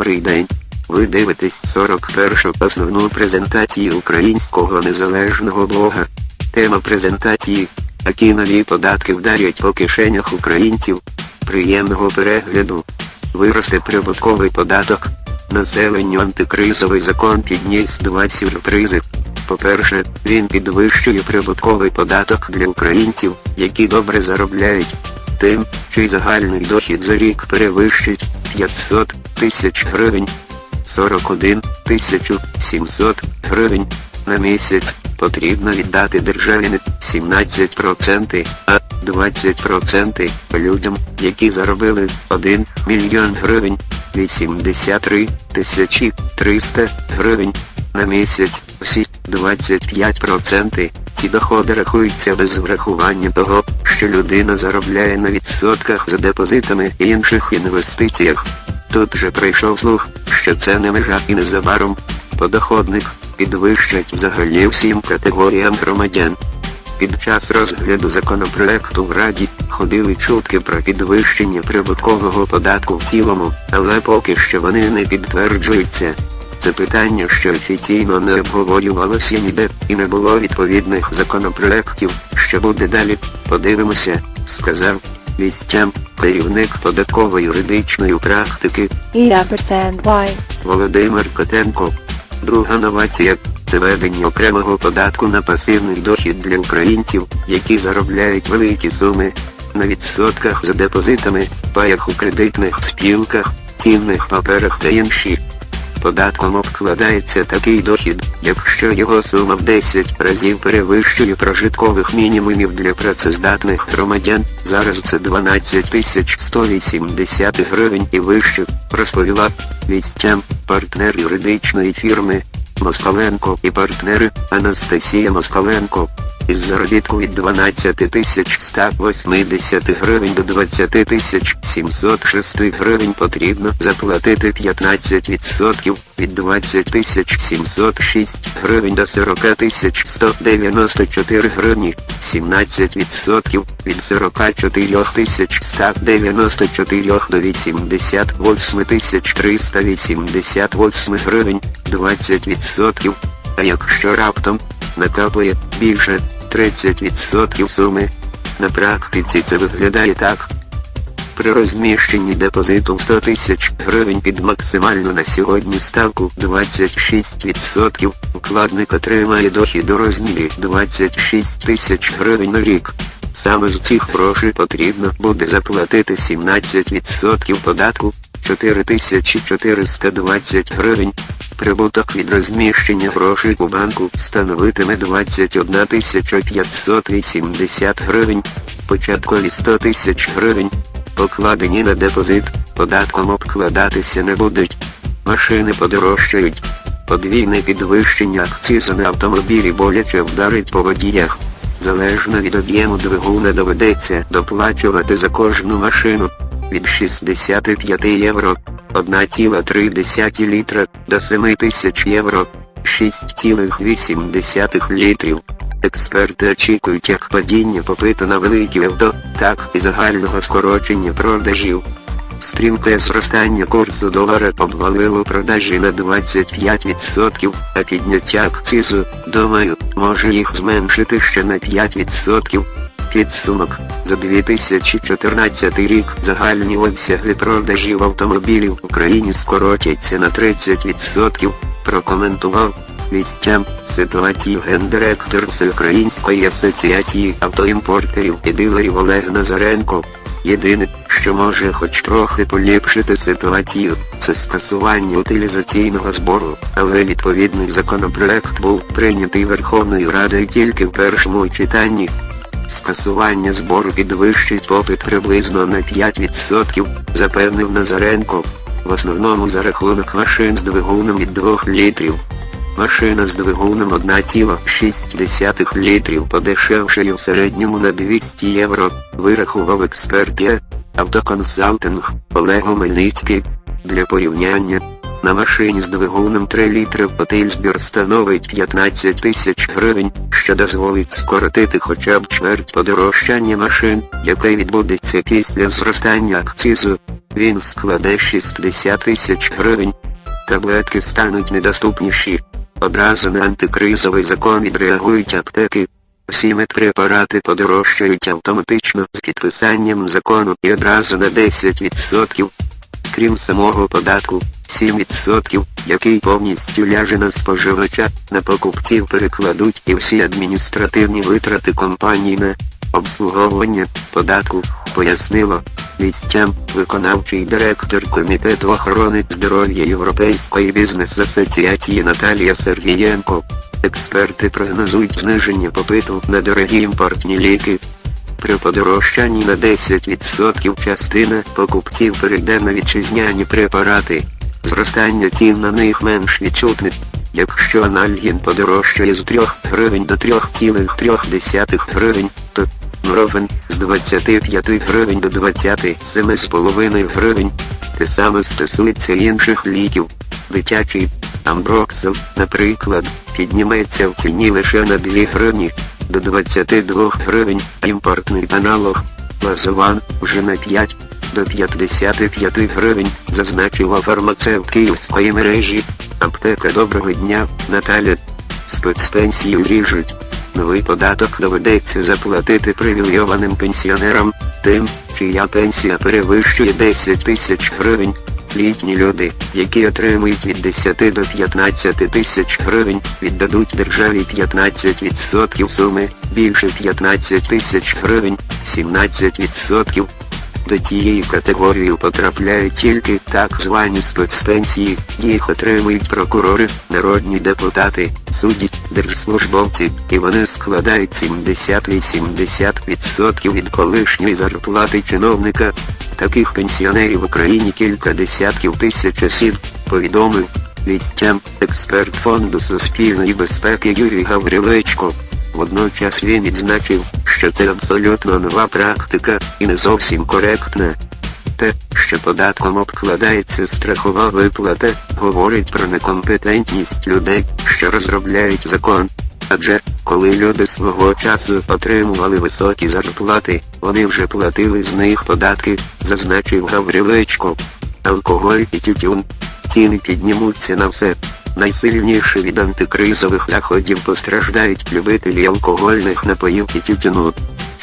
Добрий день. Ви дивитесь 41 основну презентацію українського незалежного блога. Тема презентації Які нові податки вдарять по кишенях українців. Приємного перегляду. Виросте прибутковий податок. Населенню антикризовий закон підніс два сюрпризи. По-перше, він підвищує прибутковий податок для українців, які добре заробляють. Тим, чий загальний дохід за рік перевищить 500 тисяч гривень, 41 тисячу 700 гривень на місяць потрібно віддати державі не 17%, а 20% людям, які заробили 1 мільйон гривень, 83 тисячі 300 гривень на місяць. Всі 25% ці доходи рахуються без врахування того, що людина заробляє на відсотках за депозитами і інших інвестиціях. Тут же прийшов слух, що це не межа і незабаром подоходник підвищать взагалі всім категоріям громадян. Під час розгляду законопроекту в Раді ходили чутки про підвищення прибуткового податку в цілому, але поки що вони не підтверджуються. Це питання, що офіційно не обговорювалося ніде і не було відповідних законопроектів, що буде далі, подивимося, сказав місцям керівник податкової юридичної практики. Володимир Котенко. Друга новація це введення окремого податку на пасивний дохід для українців, які заробляють великі суми на відсотках за депозитами, паях у кредитних спілках, цінних паперах та інші. Податком обкладається такий дохід, якщо його сума в 10 разів перевищує прожиткових мінімумів для працездатних громадян, зараз це 12 тисяч 180 гривень і вище, розповіла місцям партнер юридичної фірми Москаленко і партнери Анастасія Москаленко. Із заробітку від 12 тисяч 180 гривень до 20 тисяч 706 гривень потрібно заплатити 15% від 20 тисяч 706 гривень до 40 тисяч 194 гривні, 17% від 44 тисяч 194 до 88 тисяч 388 гривень, 20%, а якщо раптом накапує більше 30% суми. На практиці це виглядає так. При розміщенні депозиту 100 тисяч гривень під максимальну на сьогодні ставку 26%, вкладник отримає дохід у розмірі 26 тисяч гривень на рік. Саме з цих грошей потрібно буде заплатити 17% податку 4420 гривень. Прибуток від розміщення грошей у банку становитиме 21 580 гривень, початкові 100 тисяч гривень, покладені на депозит, податком обкладатися не будуть. Машини подорожчають. Подвійне підвищення акцизу на автомобілі боляче вдарить по водіях. Залежно від об'єму двигуна доведеться доплачувати за кожну машину від 65 євро 1,3 літра до 7 тисяч євро 6,8 літрів. Експерти очікують як падіння попиту на великі авто, так і загального скорочення продажів. Стрімке зростання курсу долара обвалило продажі на 25%, а підняття акцизу, думаю, може їх зменшити ще на 5%. Підсумок. За 2014 рік загальні обсяги продажів автомобілів в Україні скоротяться на 30%, прокоментував місцям ситуацію гендиректор Всеукраїнської асоціації автоімпортерів і дилерів Олег Назаренко. Єдине, що може хоч трохи поліпшити ситуацію, це скасування утилізаційного збору, але відповідний законопроект був прийнятий Верховною Радою тільки в першому читанні. Скасування збору підвищить попит приблизно на 5%, запевнив Назаренко, в основному за рахунок машин з двигуном від 2 літрів. Машина з двигуном 1,6 літрів подешевшою в середньому на 200 євро, вирахував експерт є автоконсалтинг Олег Мельницький. Для порівняння, На машині з двигуном 3 літри в потильзбір становить 15 тисяч гривень, що дозволить скоротити хоча б чверть подорожчання машин, яке відбудеться після зростання акцизу. Він складе 60 тисяч гривень. Таблетки стануть недоступніші. Одразу на антикризовий закон відреагують аптеки. Всі медпрепарати подорожчають автоматично з підписанням закону і одразу на 10%. Крім самого податку, 7%, який повністю ляже на споживача, на покупців перекладуть і всі адміністративні витрати компанії на обслуговування податку, пояснило місцям виконавчий директор Комітету охорони здоров'я Європейської бізнес-асоціації Наталія Сергієнко. Експерти прогнозують зниження попиту на дорогі імпортні ліки. При подорожчанні на 10% частина покупців перейде на вітчизняні препарати. Зростання цін на них менш відчутне. Якщо анальгін подорожчає з 3 гривень до 3,3 гривень, то Нурофен з 25 гривень до 27,5 гривень. Те саме стосується інших ліків. Дитячий амброксел, наприклад, підніметься в ціні лише на 2 гривні до 22 гривень, імпортний аналог Лазован вже на 5 до 55 гривень, зазначила фармацевт київської мережі. Аптека доброго дня, Наталя. Спецпенсію ріжуть. Новий податок доведеться заплатити привілейованим пенсіонерам, тим, чия пенсія перевищує 10 тисяч гривень. Літні люди, які отримують від 10 до 15 тисяч гривень, віддадуть державі 15% суми, більше 15 тисяч гривень, 17%. До цієї категорії потрапляють тільки так звані спецпенсії, їх отримують прокурори, народні депутати, судді, держслужбовці, і вони складають 70-80% від колишньої зарплати чиновника. Таких пенсіонерів в Україні кілька десятків тисяч осіб, повідомив вістям експерт фонду суспільної безпеки Юрій Гаврилечко. Водночас він відзначив, що це абсолютно нова практика і не зовсім коректна. Те, що податком обкладається страхова виплата, говорить про некомпетентність людей, що розробляють закон. Адже, коли люди свого часу отримували високі зарплати, вони вже платили з них податки, зазначив Гаврилечко. Алкоголь і тютюн. Ціни піднімуться на все. Найсильніше від антикризових заходів постраждають любителі алкогольних напоїв і тютюну.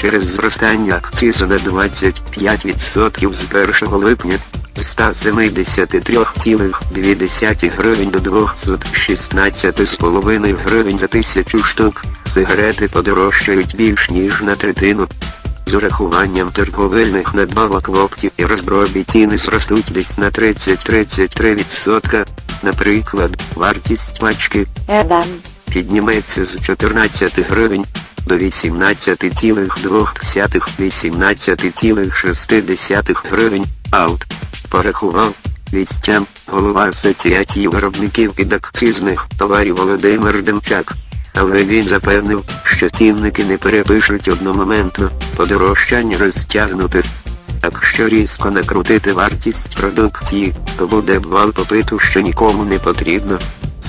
Через зростання акцизу на 25% з 1 липня 173,2 гривень до 216,5 гривень за тисячу штук, сигарети подорожчають більш ніж на третину. З урахуванням торговельних надбавок в опті і роздробі ціни зростуть десь на 30-33%. Наприклад, вартість пачки Evan, підніметься з 14 гривень до 18,2-18,6 гривень. Аут порахував вістям голова Асоціації виробників підакцизних товарів Володимир Демчак. Але він запевнив, що цінники не перепишуть одномоментно, подорожчання розтягнути. Якщо різко накрутити вартість продукції, то буде вал попиту, що нікому не потрібно.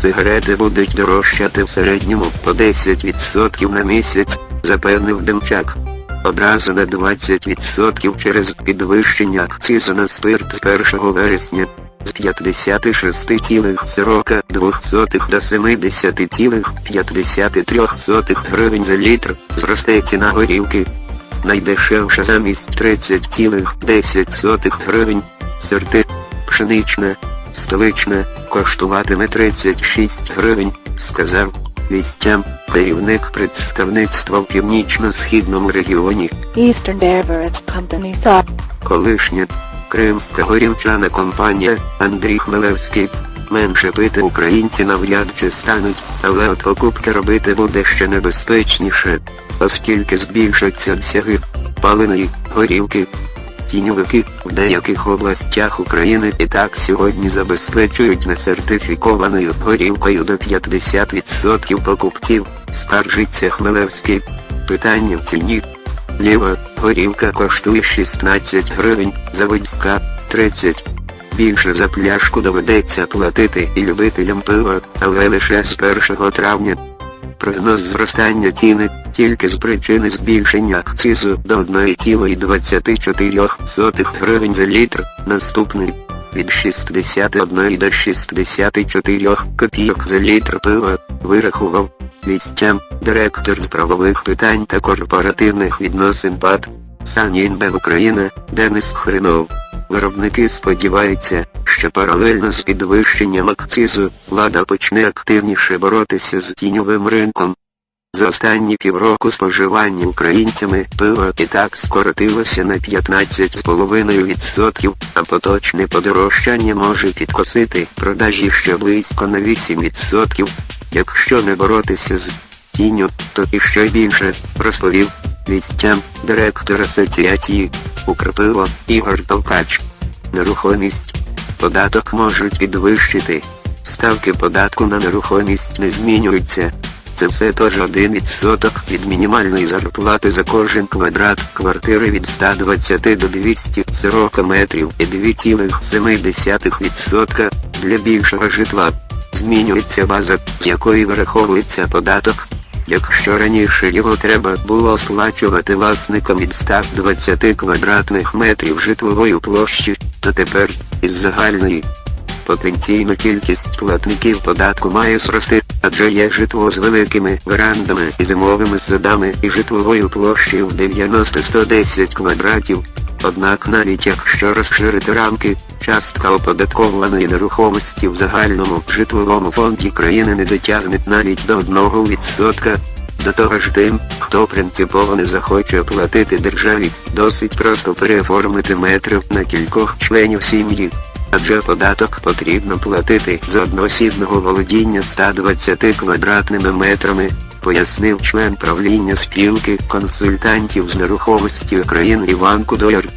Сигарети будуть дорожчати в середньому по 10% на місяць, запевнив Демчак. Одразу на 20% через підвищення акцизу на спирт з 1 вересня з 56,42 до 70,53 гривень за літр зросте ціна горілки. Найдешевша замість 30,10 гривень. Сорти пшенична, столична, коштуватиме 36 гривень, сказав вістям керівник представництва в північно-східному регіоні. Eastern Beverage Company SAP, Колишня кримська горілчана компанія Андрій Хмелевський. Менше пити українці навряд чи стануть, але от покупки робити буде ще небезпечніше, оскільки збільшаться обсяги паленої горілки. Тіньовики в деяких областях України і так сьогодні забезпечують несертифікованою горілкою до 50% покупців, скаржиться Хмелевський. Питання в ціні. Ліва горілка коштує 16 гривень, заводська 30. більше за пляшку доведеться платити і любителям пива, але лише з 1 травня. Прогноз зростання ціни тільки з причини збільшення акцизу до 1,24 гривень за літр. Наступний від 61 до 64 копійок за літр пива вирахував Вістям, директор з правових питань та корпоративних відносин ПАД, Санінбе Україна, Денис Хринов. Виробники сподіваються, що паралельно з підвищенням акцизу влада почне активніше боротися з тіньовим ринком. За останні півроку споживання українцями пива і так скоротилося на 15,5%, а поточне подорожчання може підкосити продажі ще близько на 8%. Якщо не боротися з тінню, то і ще більше, розповів вістям директор асоціації Укрпиво Ігор Товкач. Нерухомість. Податок можуть підвищити. Ставки податку на нерухомість не змінюються. Це все тож 1% від мінімальної зарплати за кожен квадрат квартири від 120 до 240 метрів і 2,7% для більшого житла. Змінюється база, з якої вираховується податок. Якщо раніше його треба було сплачувати власникам від 120 квадратних метрів житлової площі, то тепер із загальної потенційно кількість платників податку має зрости, адже є житло з великими верандами і зимовими садами і житловою площею в 90-110 квадратів. Однак навіть якщо розширити рамки, частка оподаткованої нерухомості в загальному житловому фонді країни не дотягне навіть до 1%. До того ж тим, хто принципово не захоче платити державі, досить просто переоформити метрів на кількох членів сім'ї. Адже податок потрібно платити з одноосібного володіння 120 квадратними метрами, пояснив член правління спілки консультантів з нерухомості України Іван Кудоляр.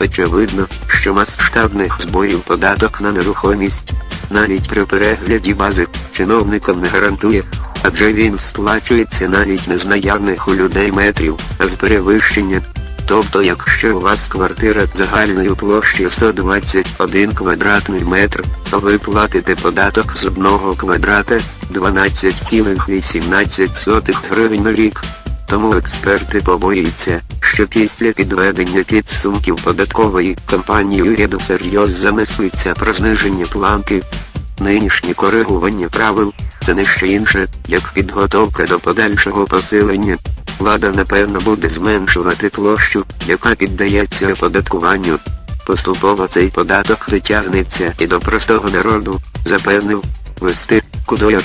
Очевидно, що масштабних зборів податок на нерухомість, навіть при перегляді бази, чиновникам не гарантує, адже він сплачується навіть не з наявних у людей метрів, а з перевищення. Тобто, якщо у вас квартира загальною площею 121 квадратний метр, то ви платите податок з одного квадрата 12,18 гривень на рік. Тому експерти побоюються, що після підведення підсумків податкової кампанії уряду серйоз замислиться про зниження планки. Нинішнє коригування правил це не що інше, як підготовка до подальшого посилення. Влада напевно буде зменшувати площу, яка піддається оподаткуванню. Поступово цей податок дотягнеться і до простого народу, запевнив вести кудояр.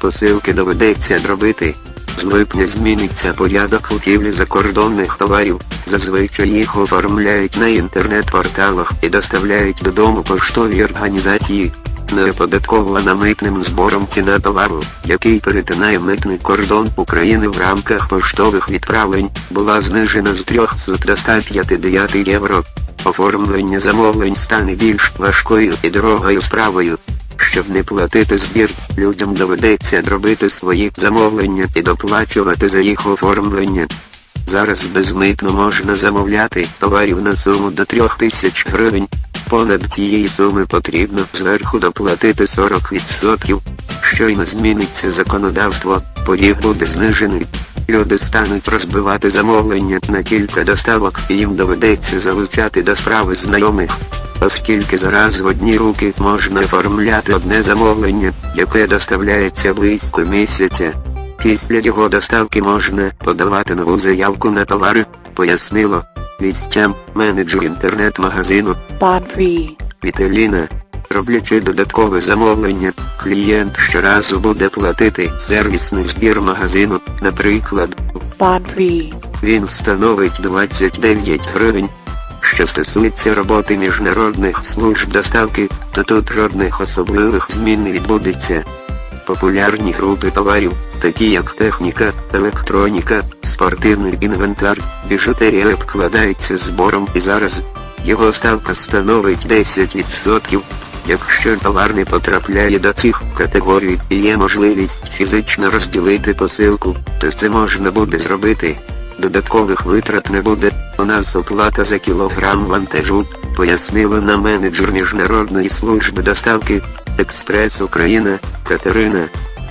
Посилки доведеться дробити. З липня зміниться порядок купівлі закордонних товарів. Зазвичай їх оформляють на інтернет-порталах і доставляють додому поштові організації. Не оподаткована митним збором ціна товару, який перетинає митний кордон України в рамках поштових відправлень, була знижена з 300 до 159 євро. Оформлення замовлень стане більш важкою і дорогою справою. Щоб не платити збір, людям доведеться дробити свої замовлення і доплачувати за їх оформлення. Зараз безмитно можна замовляти товарів на суму до 3000 гривень. Понад цієї суми потрібно зверху доплатити 40%. Щойно зміниться законодавство, поріг буде знижений. Люди стануть розбивати замовлення на кілька доставок і їм доведеться залучати до справи знайомих. Оскільки зараз в одні руки можна оформляти одне замовлення, яке доставляється близько місяця. Після його доставки можна подавати нову заявку на товари, пояснило вістям менеджер інтернет-магазину Free. Віталіна. Роблячи додаткове замовлення, клієнт щоразу буде платити сервісний збір магазину, наприклад, Free. він становить 29 гривень. Що стосується роботи міжнародних служб доставки, то тут жодних особливих змін не відбудеться. Популярні групи товарів, такі як техніка, електроніка, спортивний інвентар, біжутерія обкладаються збором і зараз його ставка становить 10%. Якщо товар не потрапляє до цих категорій і є можливість фізично розділити посилку, то це можна буде зробити. Додаткових витрат не буде. У нас оплата за кілограм вантажу Пояснила на менеджер Міжнародної служби доставки Експрес Україна Катерина.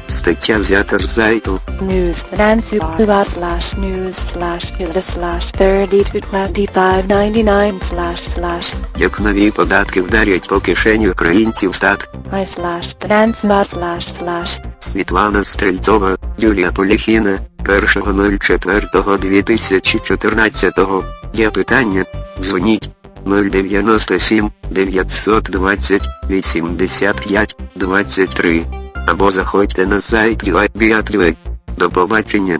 Стаття взята з сайту. News Nancy slash news slash ilda slash 322599 slash slash Як нові податки вдарять по кишені українців стат. I slash Nancy slash slash Світлана Стрельцова, Юлія Поліхіна, 1.04.2014. Є питання? Дзвоніть 097 920 85 23 або заходьте на сайт UIB До побачення.